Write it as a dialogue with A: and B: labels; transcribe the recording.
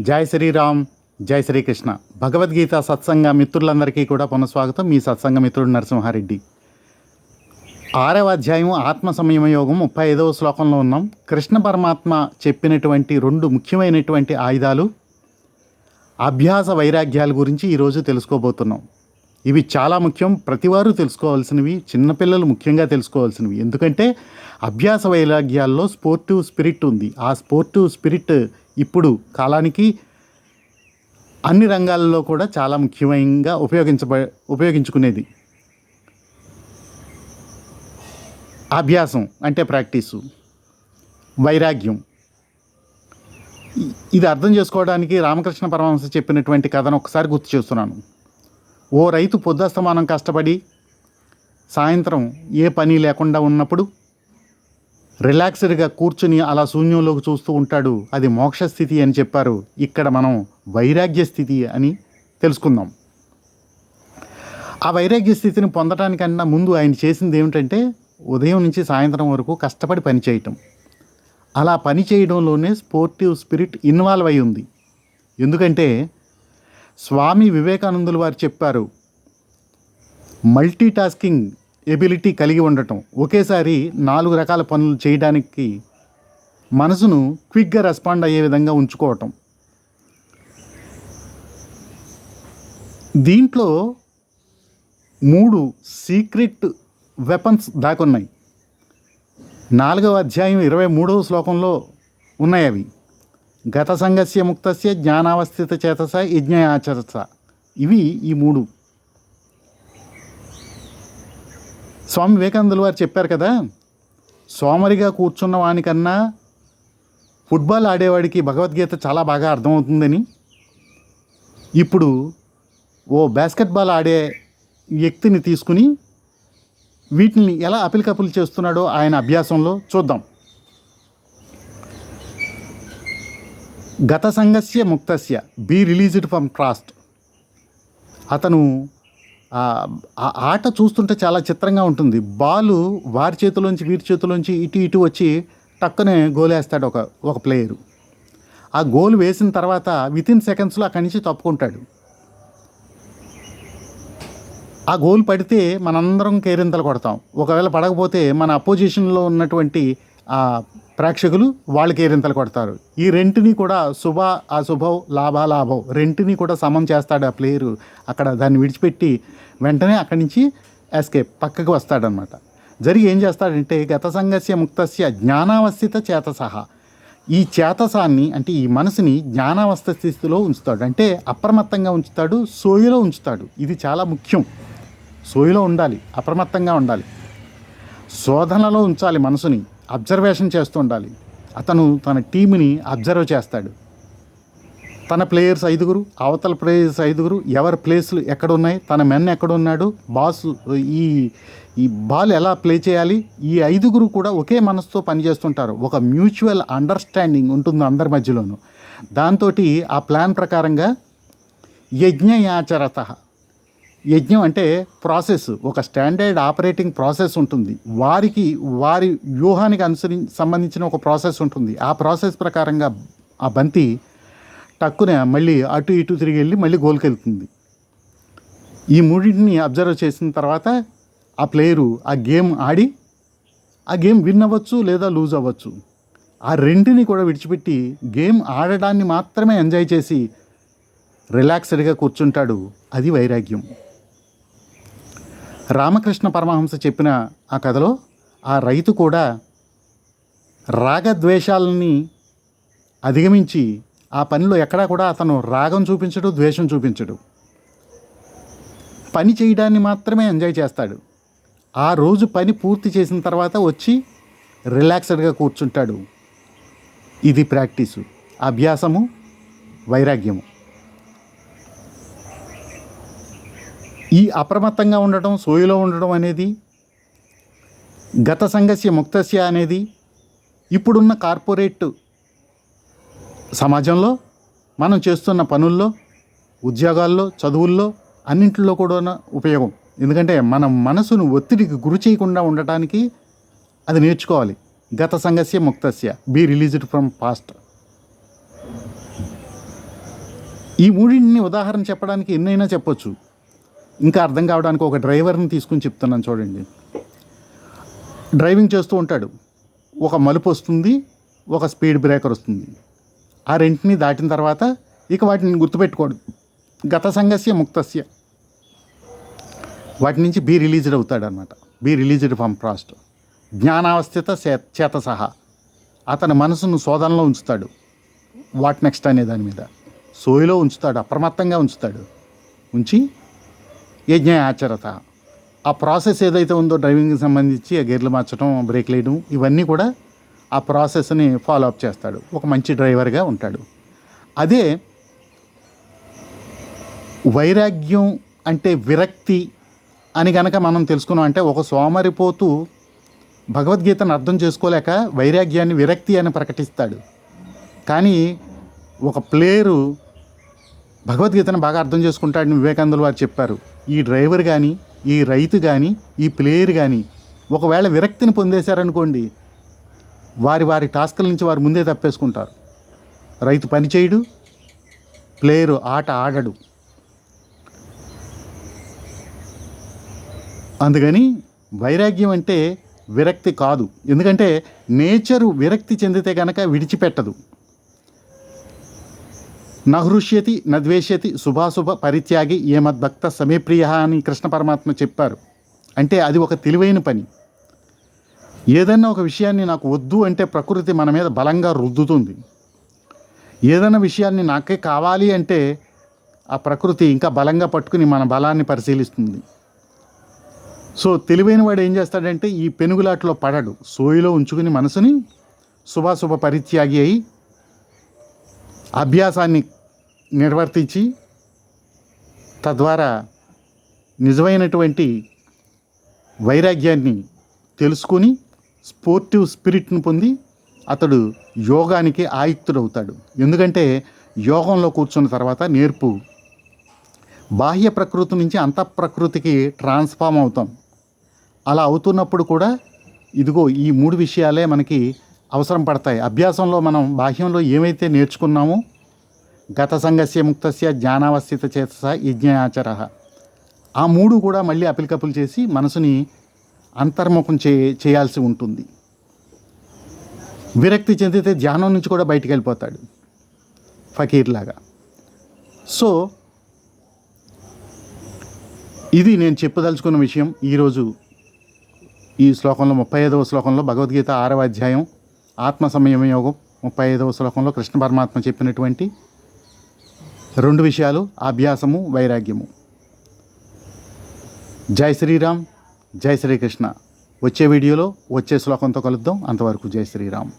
A: జై శ్రీరామ్ జై శ్రీకృష్ణ. భగవద్గీత సత్సంగ మిత్రులందరికీ కూడా పునఃస్వాగతం. మీ సత్సంగ మిత్రుడు నరసింహారెడ్డి. ఆరవ అధ్యాయం ఆత్మ సంయమ యోగం ముప్పై ఐదవ శ్లోకంలో ఉన్నాం. కృష్ణ పరమాత్మ చెప్పినటువంటి రెండు ముఖ్యమైనటువంటి ఆయుధాలు అభ్యాస వైరాగ్యాల గురించి ఈరోజు తెలుసుకోబోతున్నాం. ఇవి చాలా ముఖ్యం. ప్రతివారు తెలుసుకోవాల్సినవి చిన్నపిల్లలు ముఖ్యంగా తెలుసుకోవాల్సినవి. ఎందుకంటే అభ్యాస వైరాగ్యాల్లో స్పోర్టివ్ స్పిరిట్ ఉంది. ఆ స్పోర్టివ్ స్పిరిట్ ఇప్పుడు కాలానికి అన్ని రంగాలలో కూడా చాలా ముఖ్యంగా ఉపయోగించబ ఉపయోగించుకునేది. అభ్యాసం అంటే ప్రాక్టీసు. వైరాగ్యం. ఇది అర్థం చేసుకోవడానికి రామకృష్ణ పరమహంస చెప్పినటువంటి కథను ఒకసారి గుర్తు చేస్తున్నాను. ఓ రైతు పొద్దస్తమానం కష్టపడి సాయంత్రం ఏ పని లేకుండా ఉన్నప్పుడు రిలాక్స్డ్గా కూర్చుని అలా శూన్యంలోకి చూస్తూ ఉంటాడు. అది మోక్ష స్థితి అని చెప్పారు. ఇక్కడ మనం వైరాగ్య స్థితి అని తెలుసుకుందాం. ఆ వైరాగ్య స్థితిని పొందటానికన్నా ముందు ఆయన చేసింది ఏమిటంటే ఉదయం నుంచి సాయంత్రం వరకు కష్టపడి పని చేయటం. అలా పని చేయడంలోనే స్పోర్టివ్ స్పిరిట్ ఇన్వాల్వ్ అయి ఉంది. ఎందుకంటే స్వామి వివేకానందులు వారు చెప్పారు మల్టీ టాస్కింగ్ ఎబిలిటీ కలిగి ఉండటం. ఒకేసారి నాలుగు రకాల పనులు చేయడానికి మనసును క్విక్గా రెస్పాండ్ అయ్యే విధంగా ఉంచుకోవటం. దీంట్లో మూడు సీక్రెట్ వెపన్స్ దాకున్నాయి. నాలుగవ అధ్యాయం ఇరవై మూడవ శ్లోకంలో ఉన్నాయి అవి. గత సంగస్య ముక్తస్య జ్ఞానావస్థిత చేతస యజ్ఞయాచరస. ఇవి ఈ మూడు. స్వామి వివేకానందులు వారు చెప్పారు కదా సోమరిగా కూర్చున్న వానికన్నా ఫుట్బాల్ ఆడేవాడికి భగవద్గీత చాలా బాగా అర్థమవుతుందని. ఇప్పుడు ఓ బాస్కెట్బాల్ ఆడే వ్యక్తిని తీసుకుని వీటిని ఎలా అపిలికపులు చేస్తున్నాడో ఆయన అభ్యాసంలో చూద్దాం. గత సంఘస్య ముక్తస్య బీ రిలీజ్డ్ ఫ్రమ్ ట్రాస్ట్ అతను ఆట చూస్తుంటే చాలా చిత్రంగా ఉంటుంది. బాలు వారి చేతిలోంచి వీరి చేతిలోంచి ఇటు ఇటు వచ్చి టక్కునే గోల్ వేస్తాడు ఒక ఒక ప్లేయరు. ఆ గోల్ వేసిన తర్వాత విత్ ఇన్ సెకండ్స్లో అక్కడి నుంచి తప్పుకుంటాడు. ఆ గోల్ పడితే మనందరం కేరింతలు కొడతాం. ఒకవేళ పడకపోతే మన అపోజిషన్లో ఉన్నటువంటి ప్రేక్షకులు వాళ్ళకి ఏరింతలు కొడతారు. ఈ రెంటిని కూడా శుభ అశుభం లాభ లాభం రెంటిని కూడా సమం చేస్తాడు ఆ ప్లేయరు. అక్కడ దాన్ని విడిచిపెట్టి వెంటనే అక్కడి నుంచి ఎస్కేప్ పక్కకు వస్తాడనమాట జరిగి ఏం చేస్తాడంటే గత సంగస్య ముక్తస్య జ్ఞానావస్థిత చేతసహ. ఈ చేతసాన్ని అంటే ఈ మనసుని జ్ఞానావస్థ స్థితిలో ఉంచుతాడు. అంటే అప్రమత్తంగా ఉంచుతాడు సోయలో ఉంచుతాడు. ఇది చాలా ముఖ్యం. సోయలో ఉండాలి అప్రమత్తంగా ఉండాలి. శోధనలో ఉంచాలి మనసుని. అబ్జర్వేషన్ చేస్తూ ఉండాలి అతను తన టీంని అబ్జర్వ్ చేస్తాడు. తన ప్లేయర్స్ ఐదుగురు అవతల ప్లేయర్స్ ఐదుగురు ఎవరి ప్లేస్లు ఎక్కడున్నాయి తన మెన్ ఎక్కడున్నాడు బాస్ ఈ ఈ బాల్ ఎలా ప్లే చేయాలి ఈ ఐదుగురు కూడా ఒకే మనసుతో పనిచేస్తుంటారు. ఒక మ్యూచువల్ అండర్స్టాండింగ్ ఉంటుంది అందరి మధ్యలోనూ. దాంతో ఆ ప్లాన్ ప్రకారంగా యజ్ఞయాచరత. యజ్ఞం అంటే ప్రాసెస్ ఒక స్టాండర్డ్ ఆపరేటింగ్ ప్రాసెస్ ఉంటుంది. వారికి వారి వ్యూహానికి అనుసరి సంబంధించిన ఒక ప్రాసెస్ ఉంటుంది. ఆ ప్రాసెస్ ప్రకారంగా ఆ బంతి టక్కున మళ్ళీ అటు ఇటు తిరిగి వెళ్ళి మళ్ళీ గోల్కెళ్తుంది. ఈ మూడింటిని అబ్జర్వ్ చేసిన తర్వాత ఆ ప్లేయరు ఆ గేమ్ ఆడి ఆ గేమ్ విన్ అవ్వచ్చు లేదా లూజ్ అవ్వచ్చు. ఆ రెంటిని కూడా విడిచిపెట్టి గేమ్ ఆడడాన్ని మాత్రమే ఎంజాయ్ చేసి రిలాక్స్డ్గా కూర్చుంటాడు. అది వైరాగ్యం. రామకృష్ణ పరమహంస చెప్పిన ఆ కథలో ఆ రైతు కూడా రాగద్వేషాలని అధిగమించి ఆ పనిలో ఎక్కడా కూడా అతను రాగం చూపించడు ద్వేషం చూపించడు. పని చేయడాన్ని మాత్రమే ఎంజాయ్ చేస్తాడు. ఆ రోజు పని పూర్తి చేసిన తర్వాత వచ్చి రిలాక్స్డ్గా కూర్చుంటాడు. ఇది ప్రాక్టీసు. అభ్యాసము వైరాగ్యము. ఈ అప్రమత్తంగా ఉండటం సోయిలో ఉండడం అనేది గత సంగస్య ముక్తస్య అనేది ఇప్పుడున్న కార్పొరేట్ సమాజంలో మనం చేస్తున్న పనుల్లో ఉద్యోగాల్లో చదువుల్లో అన్నింటిలో కూడా ఉపయోగం. ఎందుకంటే మన మనసును ఒత్తిడికి గురి చేయకుండా ఉండటానికి అది నేర్చుకోవాలి. గత సంగస్య ముక్తస్య బీ రిలీజ్డ్ ఫ్రమ్ పాస్ట్ ఈ మూడింటిని ఉదాహరణ చెప్పడానికి ఎన్నైనా చెప్పొచ్చు. ఇంకా అర్థం కావడానికి ఒక డ్రైవర్ని తీసుకుని చెప్తున్నాను చూడండి. డ్రైవింగ్ చేస్తూ ఉంటాడు. ఒక మలుపు వస్తుంది ఒక స్పీడ్ బ్రేకర్ వస్తుంది. ఆ రెంటిని దాటిన తర్వాత ఇక వాటిని గుర్తుపెట్టుకోడు. గత సంగస్య ముక్తస్య. వాటి నుంచి బీ రిలీజ్డ్ అవుతాడు అనమాట బీ రిలీజ్డ్ ఫ్రమ్ ప్రాస్ట్ జ్ఞానావస్థిత చే- చేత సహా అతని మనసును శోధనలో ఉంచుతాడు. వాట్ నెక్స్ట్ అనే దాని మీద. సోయిలో ఉంచుతాడు అప్రమత్తంగా ఉంచుతాడు. ఉంచి యజ్ఞ ఆచరత. ఆ ప్రాసెస్ ఏదైతే ఉందో డ్రైవింగ్కి సంబంధించి ఆ గేర్లు మార్చడం బ్రేక్ వేయడం ఇవన్నీ కూడా ఆ ప్రాసెస్ని ఫాలో అప్ చేస్తాడు. ఒక మంచి డ్రైవర్గా ఉంటాడు. అదే వైరాగ్యం అంటే విరక్తి అని కనుక మనం తెలుసుకున్నాం అంటే ఒక సోమరిపోతూ భగవద్గీతను అర్థం చేసుకోలేక వైరాగ్యాన్ని విరక్తి అని ప్రకటిస్తాడు. కానీ ఒక ప్లేయరు భగవద్గీతను బాగా అర్థం చేసుకుంటాడని వివేకానందులు వారు చెప్పారు. ఈ డ్రైవర్ కానీ ఈ రైతు కానీ ఈ ప్లేయర్ కానీ ఒకవేళ విరక్తిని పొందేశారనుకోండి వారి వారి టాస్కుల నుంచి వారు ముందే తప్పేసుకుంటారు. రైతు పని చేయడు ప్లేయరు ఆట ఆడడు. అందుకని వైరాగ్యం అంటే విరక్తి కాదు. ఎందుకంటే నేచరు విరక్తి చెందితే కనుక విడిచిపెట్టదు. నహృష్యతి నద్వేష్యతి శుభాశుభ పరిత్యాగి ఏమద్భక్త సమీప్రియ అని కృష్ణ పరమాత్మ చెప్పారు. అంటే అది ఒక తెలివైన పని. ఏదైనా ఒక విషయాన్ని నాకు వద్దు అంటే ప్రకృతి మన మీద బలంగా రుద్దుతుంది. ఏదైనా విషయాన్ని నాకే కావాలి అంటే ఆ ప్రకృతి ఇంకా బలంగా పట్టుకుని మన బలాన్ని పరిశీలిస్తుంది. సో తెలివైన వాడు ఏం చేస్తాడంటే ఈ పెనుగులాట్లో పడడు. సోయిలో ఉంచుకుని మనసుని శుభాశుభ పరిత్యాగి అయి అభ్యాసాన్ని నిర్వర్తించి తద్వారా నిజమైనటువంటి వైరాగ్యాన్ని తెలుసుకొని స్పోర్టివ్ స్పిరిట్ను పొంది అతడు యోగానికి ఆయుక్తుడవుతాడు. ఎందుకంటే యోగంలో కూర్చున్న తర్వాత నేర్పు. బాహ్య ప్రకృతి నుంచి అంత ప్రకృతికి ట్రాన్స్ఫామ్ అవుతాం. అలా అవుతున్నప్పుడు కూడా ఇదిగో ఈ మూడు విషయాలే మనకి అవసరం పడతాయి. అభ్యాసంలో మనం బాహ్యంలో ఏమైతే నేర్చుకున్నామో గత సంగస్య ముక్తస్య జ్ఞానావస్థిత చేతస యజ్ఞాచర ఆ మూడు కూడా మళ్ళీ అపిలికపులు చేసి మనసుని అంతర్ముఖం చే చేయాల్సి ఉంటుంది. విరక్తి చెందితే ధ్యానం నుంచి కూడా బయటికి వెళ్ళిపోతాడు ఫకీర్లాగా సో ఇది నేను చెప్పదలుచుకున్న విషయం. ఈరోజు ఈ శ్లోకంలో ముప్పై ఐదవ శ్లోకంలో భగవద్గీత ఆరవ అధ్యాయం ఆత్మ సంయమ యోగం ముప్పై ఐదవ శ్లోకంలో కృష్ణ పరమాత్మ చెప్పినటువంటి రెండు విషయాలు అభ్యాసము వైరాగ్యము. జై శ్రీరామ్ జై శ్రీకృష్ణ. వచ్చే వీడియోలో వచ్చే శ్లోకంతో కలుద్దాం. అంతవరకు జై శ్రీరామ్.